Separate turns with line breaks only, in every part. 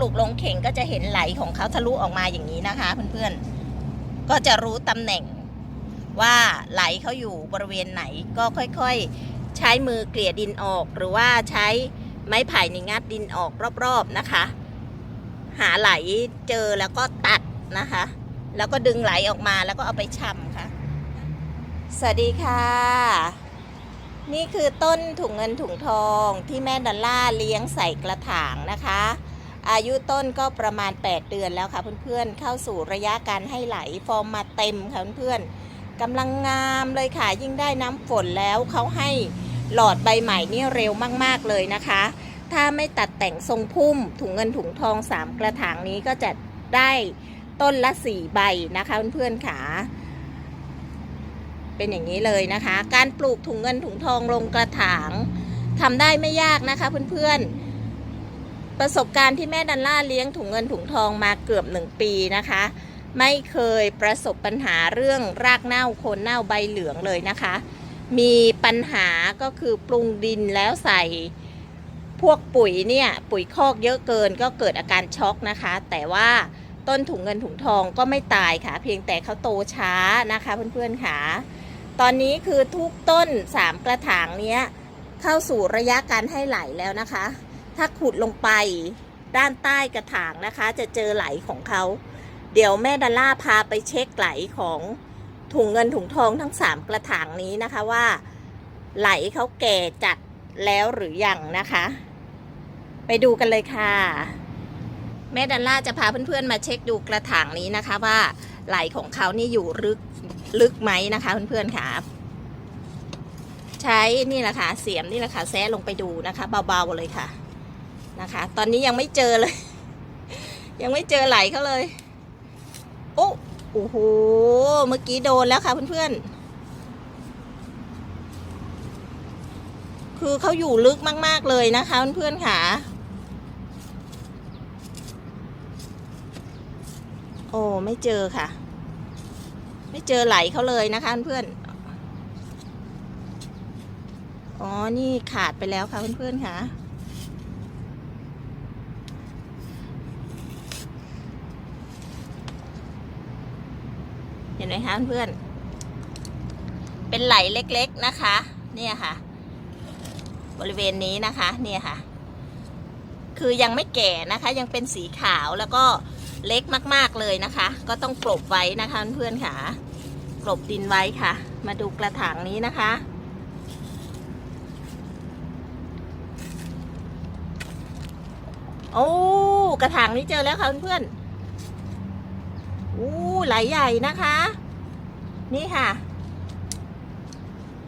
ลูกลงเข่งก็จะเห็นไหลของเขาทะลุออกมาอย่างนี้นะคะ เพื่อนๆ ก็จะรู้ตำแหน่งว่าไหลเขาอยู่บริเวณไหนก็ค่อยๆ ใช้มือเกลี่ยดินออก หรือว่าใช้ไม้ไผ่ในงัดดินออกรอบๆนะคะ หาไหลเจอแล้วก็ตัดนะคะ แล้วก็ดึงไหลออกมาแล้วก็เอาไปชำค่ะ สวัสดีค่ะ นี่คือต้นถุงเงินถุงทองที่แม่ดอลล่าเลี้ยงใส่กระถางนะคะ อายุต้นก็ประมาณ 8 เดือนแล้วค่ะเพื่อนๆ เข้าสู่ระยะการให้ไหลฟอร์มมาเต็มค่ะเพื่อนๆกำลังงามเลยค่ะ ยิ่งได้น้ำฝนแล้วเขาให้หลอดใบใหม่นี่เร็วมากๆเลยนะคะ ถ้าไม่ตัดแต่งทรงพุ่มถุงเงินถุงทอง 3 กระถางนี้ก็จะได้ต้นละ 4 ใบนะคะเพื่อนๆค่ะเป็นอย่างนี้เลยนะคะ การปลูกถุงเงินถุงทองลงกระถางทำได้ไม่ยากนะคะเพื่อนๆ ประสบการณ์ที่แม่ดันล่าเลี้ยงถุงเงินถุงทองมาเกือบหนึ่งปีนะคะ ไม่เคยประสบปัญหาเรื่องรากเน่าโคนเน่าใบเหลืองเลยนะคะ มีปัญหาก็คือปรุงดินแล้วใส่พวกปุ๋ยเนี่ยปุ๋ยคอกเยอะเกินก็เกิดอาการช็อกนะคะ แต่ว่าต้นถุงเงินถุงทองก็ไม่ตายค่ะ เพียงแต่เขาโตช้านะคะเพื่อนๆค่ะตอนนี้คือทุกต้น 3 กระถางเนี้ยเข้าสู่ระยะการให้ไหลแล้วนะคะ ถ้าขุดลงไปด้านใต้กระถางนะคะ จะเจอไหลของเขา เดี๋ยวแม่ดอลล่าพาไปเช็คไหลของถุงเงินถุงทองทั้ง 3 กระถางนี้นะคะว่า ไหลเขาแก่จัดแล้วหรือยังนะคะ ไปดูกันเลยค่ะ แม่ดัลล่าจะพาเพื่อนๆมาเช็คดูกระถางนี้นะคะว่าไหลของเขานี่อยู่ลึกลึกไหมนะคะเพื่อนๆค่ะใช้นี่แหละค่ะเสียมนี่แหละค่ะแซะลงไปดูนะคะ เบาๆเลยค่ะ นะคะ ตอนนี้ยังไม่เจอเลย ยังไม่เจอไหลเขาเลย โอ้โอ้โห เมื่อกี้โดนแล้วค่ะเพื่อนๆ คือเขาอยู่ลึกมาก ๆ เลยนะคะเพื่อนๆค่ะ โอ้ไม่เจอค่ะ ไม่เจอไหลเขาเลยนะคะเพื่อนๆอ๋อ นี่ขาดไปแล้วค่ะเพื่อนๆค่ะ เห็นไหมคะเพื่อนเป็นไหลเล็กๆนะคะ เนี่ยค่ะ บริเวณนี้นะคะ เนี่ยค่ะ คือยังไม่แก่นะคะ ยังเป็นสีขาวแล้วก็เล็กมากๆเลยนะคะ ก็ต้องกลบไว้นะคะเพื่อนค่ะกลบดินไว้ค่ะ มาดูกระถางนี้นะคะ โอ้กระถางนี้เจอแล้วค่ะเพื่อนๆ ไหลใหญ่นะคะ นี่ค่ะ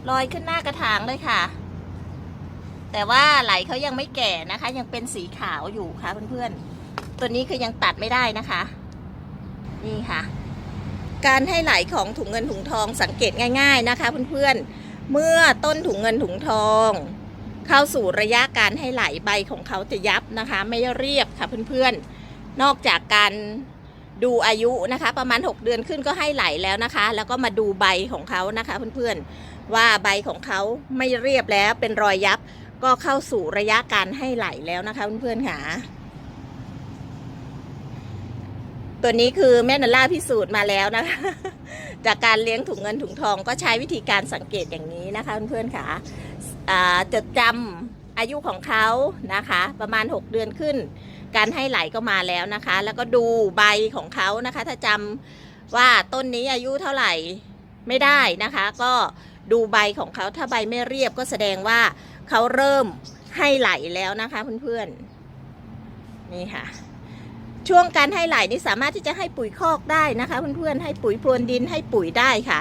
ลอยขึ้นหน้ากระถางเลยค่ะ แต่ว่าไหลเขายังไม่แก่นะคะ ยังเป็นสีขาวอยู่ค่ะเพื่อนๆ ตัวนี้คือยังตัดไม่ได้นะคะ นี่ค่ะ การให้ไหลของถุงเงินถุงทองสังเกตง่าย ๆนะคะ เพื่อนๆ เมื่อต้นถุงเงินถุงทอง เข้าสู่ระยะการให้ไหลใบของเขาจะยับนะคะ ไม่เรียบค่ะเพื่อนๆ นอกจากการ ดูอายุนะคะ ประมาณ 6 เดือนขึ้นก็ให้ไหลแล้วนะคะ แล้วก็มาดูใบของเขานะคะเพื่อนๆว่าใบของเขาไม่เรียบแล้วเป็นรอยยับก็เข้าสู่ระยะการให้ไหลแล้วนะคะเพื่อนๆค่ะตัวนี้คือแม่นันล่าพิสูจน์มาแล้วนะคะ จากการเลี้ยงถุงเงินถุงทองก็ใช้วิธีการสังเกตอย่างนี้นะคะเพื่อนๆค่ะจดจำอายุของเขานะคะ ประมาณ 6 เดือนขึ้น การให้ไหลก็มาแล้วนะคะ แล้วก็ดูใบของเขานะคะ ถ้าจำว่าต้นนี้อายุเท่าไหร่ไม่ได้นะคะ ก็ดูใบของเขาถ้าใบไม่เรียบก็แสดงว่าเขาเริ่มให้ไหลแล้วนะคะ เพื่อนๆนี่ค่ะ ช่วงการให้ไหลนี่สามารถที่จะให้ปุ๋ยคอกได้นะคะ เพื่อนๆให้ปุ๋ยพรวนดินให้ปุ๋ยได้ค่ะ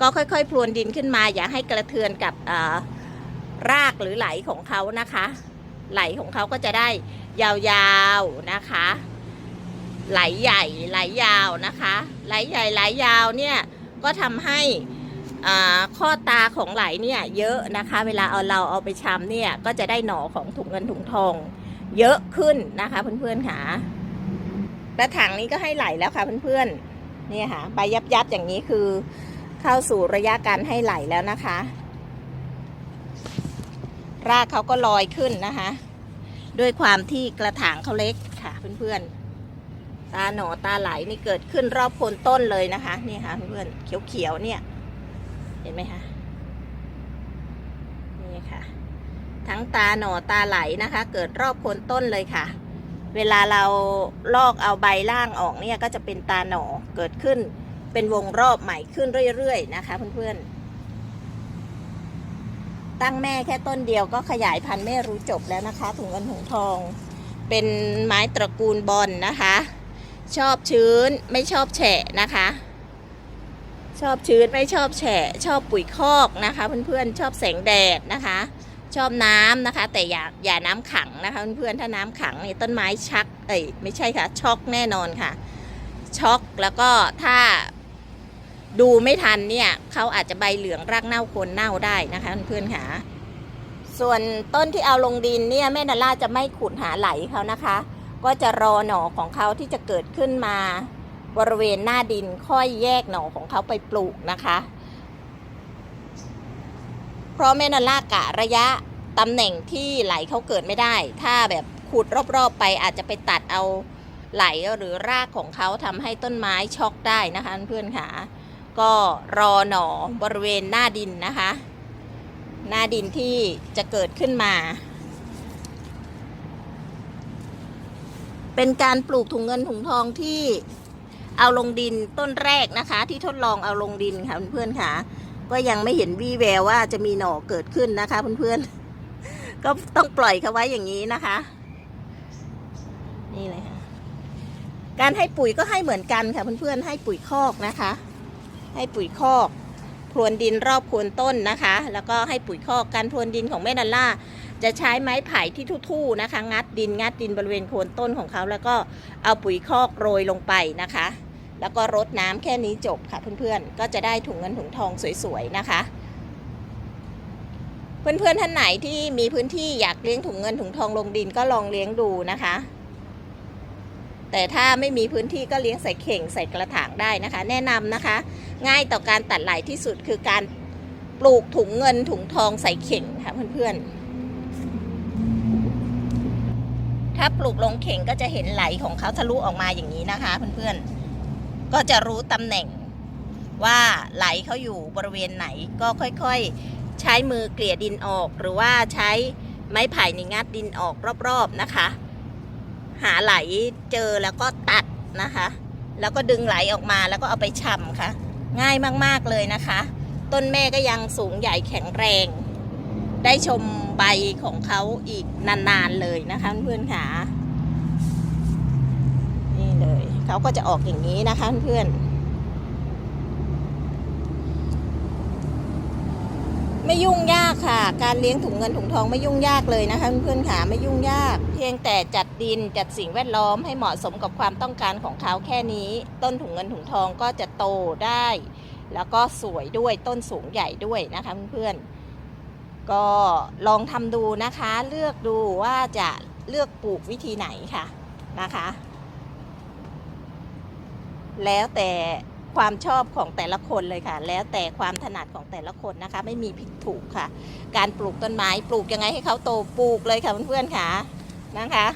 ก็ค่อยๆพรวนดินขึ้นมา อย่าให้กระเทือนกับรากหรือไหลของเขานะคะ ไหลของเขาก็จะได้ ยาวๆนะคะ ไหลใหญ่ไหลยาวนะคะ ไหลใหญ่ไหลยาวเนี่ยก็ทำให้ข้อตาของไหลเนี่ยเยอะนะคะ เวลาเอาเราเอาไปชำเนี่ยก็จะได้หน่อของถุงเงินถุงทอง เยอะขึ้นนะคะเพื่อนๆค่ะกระถางนี้ก็ให้ไหลแล้วค่ะเพื่อนๆนี่ค่ะใบยับยับๆอย่างนี้คือ เข้าสู่ระยะการให้ไหลแล้วนะคะ รากเขาก็ลอยขึ้นนะคะ ด้วยความที่กระถางเขาเล็กค่ะเพื่อนๆ ตาหนอตาไหลนี่เกิดขึ้นรอบโคนต้นเลยนะคะ นี่ค่ะเพื่อนๆ เขียวๆเนี่ย เห็นไหมคะ นี่ค่ะ ทั้งตาหนอตาไหลนะคะ เกิดรอบโคนต้นเลยค่ะ เวลาเราลอกเอาใบล่างออกเนี่ยก็จะเป็นตาหนอเกิดขึ้น เป็นวงรอบใหม่ขึ้นเรื่อยๆนะคะ เพื่อนๆ ตั้งแม่แค่ต้นเดียวก็ขยายพันธุ์ไม่รู้จบแล้วนะคะ ถุงเงินถุงทอง เป็นไม้ตระกูลบอลนะคะ ชอบชื้นไม่ชอบแฉะนะคะ ชอบชื้นไม่ชอบแฉะ ชอบปุ๋ยคอกนะคะ เพื่อนๆชอบแสงแดดนะคะ ชอบน้ำนะคะ แต่อย่าอย่าน้ำขังนะคะ เพื่อนๆถ้าน้ำขังนี่ต้นไม้ชักเอ้ยไม่ใช่ค่ะช็อกแน่นอนค่ะช็อกแล้วก็ถ้า ดูไม่ทันเนี่ยเขาอาจจะใบเหลืองรากเน่าโคนเน่าได้นะคะเพื่อนๆค่ะ ส่วนต้นที่เอาลงดินเนี่ยแม่นาล่าจะไม่ขุดหาไหลเขานะคะ ก็จะรอหน่อของเขาที่จะเกิดขึ้นมา บริเวณหน้าดินค่อยแยกหน่อของเขาไปปลูกนะคะ เพราะแม่นาล่ากะระยะตำแหน่งที่ไหลเขาเกิดไม่ได้ ถ้าแบบขุดรอบๆไปอาจจะไปตัดเอาไหลหรือรากของเขาทำให้ต้นไม้ช็อกได้นะคะเพื่อนๆค่ะ ก็รอหน่อบริเวณหน้าดินนะคะ หน้าดินที่จะเกิดขึ้นมา เป็นการปลูกถุงเงินถุงทองที่เอาลงดินต้นแรกนะคะ ที่ทดลองเอาลงดินค่ะเพื่อนๆค่ะ ก็ยังไม่เห็นวี่แววว่าจะมีหน่อเกิดขึ้นนะคะเพื่อนๆ ก็ต้องปล่อยเขาไว้อย่างนี้นะคะ นี่เลยค่ะการให้ปุ๋ยก็ให้เหมือนกันค่ะเพื่อนๆให้ปุ๋ยคอกนะคะ ให้ปุ๋ยคอกพรวนดินรอบโคนต้นนะคะ แล้วก็ให้ปุ๋ยคอกการพรวนดินของแม่นันล่าจะใช้ไม้ไผ่ที่ทู่ๆนะคะ งัดดินงัดดินบริเวณโคนต้นของเขา แล้วก็เอาปุ๋ยคอกโรยลงไปนะคะ แล้วก็รดน้ำแค่นี้จบค่ะเพื่อนๆ ก็จะได้ถุงเงินถุงทองสวยๆนะคะ เพื่อนๆท่านไหนที่มีพื้นที่อยากเลี้ยงถุงเงินถุงทองลงดินก็ลองเลี้ยงดูนะคะ แต่ถ้าไม่มีพื้นที่ก็เลี้ยงใส่เข่งใส่กระถางได้นะคะ แนะนำนะคะ ง่ายต่อการตัดไหลที่สุดคือการปลูกถุงเงินถุงทองใส่เข่งค่ะเพื่อนๆ ถ้าปลูกลงเข่งก็จะเห็นไหลของเขาทะลุออกมาอย่างนี้นะคะ เพื่อนๆ ก็จะรู้ตำแหน่งว่าไหลเขาอยู่บริเวณไหนก็ค่อยๆ ใช้มือเกลี่ยดินออก หรือว่าใช้ไม้ไผ่ในงัดดินออกรอบๆนะคะ หาไหลเจอแล้วก็ตัดนะคะ แล้วก็ดึงไหลออกมาแล้วก็เอาไปฉ่ำค่ะ ง่ายมากๆเลยนะคะ ต้นแม่ก็ยังสูงใหญ่แข็งแรง ได้ชมใบของเขาอีกนานๆเลยนะคะเพื่อนๆค่ะนี่เลยเขาก็จะออกอย่างนี้นะคะเพื่อน ไม่ยุ่งยากค่ะ การเลี้ยงถุงเงินถุงทองไม่ยุ่งยากเลยนะคะเพื่อนๆค่ะไม่ยุ่งยาก เพียงแต่จัดดินจัดสิ่งแวดล้อมให้เหมาะสมกับความต้องการของเขาแค่นี้ ต้นถุงเงินถุงทองก็จะโตได้ แล้วก็สวยด้วยต้นสูงใหญ่ด้วยนะคะเพื่อนๆก็ลองทำดูนะคะ เลือกดูว่าจะเลือกปลูกวิธีไหนค่ะนะคะ แล้วแต่ ความชอบของแต่ละคนเลยค่ะ แล้วแต่ความถนัดของแต่ละคนนะคะ ไม่มีผิดถูกค่ะ การปลูกต้นไม้ปลูกยังไงให้เขาโตปลูกเลยค่ะเพื่อนๆค่ะนะคะ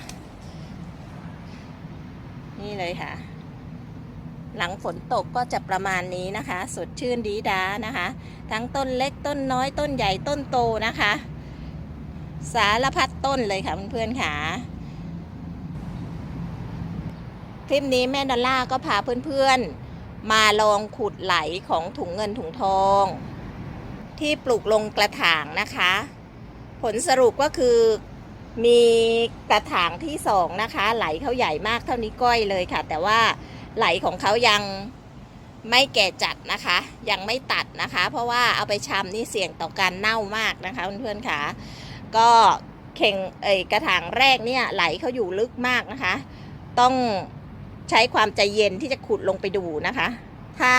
นี่เลยค่ะ หลังฝนตกก็จะประมาณนี้นะคะ สดชื่นดีดานะคะ ทั้งต้นเล็กต้นน้อยต้นใหญ่ต้นโตนะคะ สารพัดต้นเลยค่ะเพื่อนๆค่ะคลิปนี้แม่ดอลล่าก็พาเพื่อนๆ มาลองขุดไหลของถุงเงินถุงทอง ที่ปลูกลงกระถางนะคะ ผลสรุปก็คือมีกระถางที่สองนะคะ ไหลเขาใหญ่มากเท่านี้ก้อยเลยค่ะ แต่ว่าไหลของเขายังไม่แก่จัดนะคะ ยังไม่ตัดนะคะ เพราะว่าเอาไปชำนี่เสี่ยงต่อการเน่ามากนะคะเพื่อนๆค่ะก็เข่งเอยกระถางแรกเนี่ยไหลเขาอยู่ลึกมากนะคะ ต้อง ใช้ความใจเย็นที่จะขุดลงไปดูนะคะ ถ้า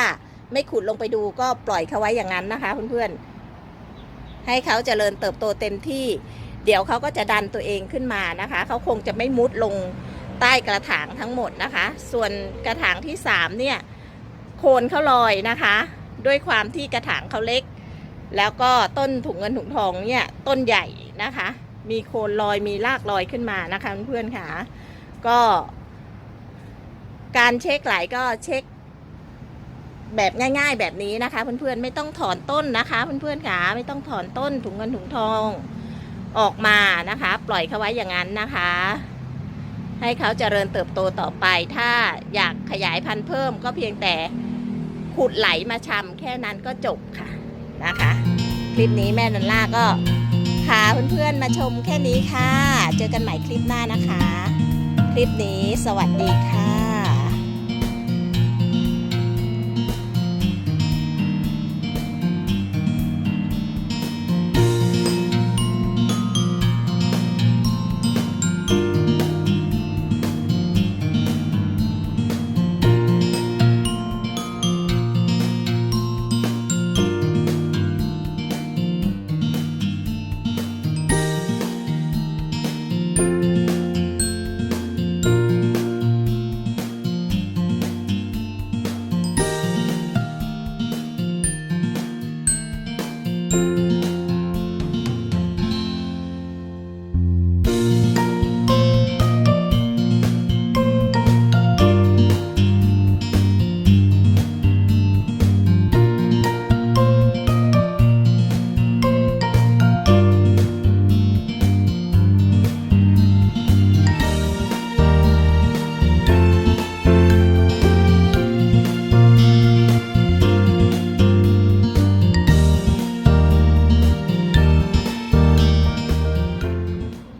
ไม่ขุดลงไปดูก็ปล่อยเขาไว้อย่างนั้นนะคะ เพื่อนๆ ให้เขาเจริญเติบโตเต็มที่ เดี๋ยวเขาก็จะดันตัวเองขึ้นมานะคะ เขาคงจะไม่มุดลงใต้กระถางทั้งหมดนะคะ ส่วนกระถางที่สามเนี่ยโคนเขาลอยนะคะ ด้วยความที่กระถางเขาเล็ก แล้วก็ต้นถุงเงินถุงทองเนี่ยต้นใหญ่นะคะ มีโคนลอยมีรากลอยขึ้นมานะคะเพื่อนๆค่ะ ก็ การเช็คไหลก็เช็ค แบบง่าย ๆ แบบนี้นะคะ เพื่อนๆไม่ต้องถอนต้นนะคะ เพื่อนๆค่ะไม่ต้องถอนต้นถุงเงินถุงทองออกมานะคะ ปล่อยเขาไว้อย่างนั้นนะคะ ให้เขาเจริญเติบโตต่อไป ถ้าอยากขยายพันธุ์เพิ่มก็เพียงแต่ขุดไหลมาชำแค่นั้นก็จบค่ะนะคะ คลิปนี้แม่นันล่าก็พาเพื่อนๆมาชมแค่นี้ค่ะ เจอกันใหม่คลิปหน้านะคะ คลิปนี้สวัสดีค่ะ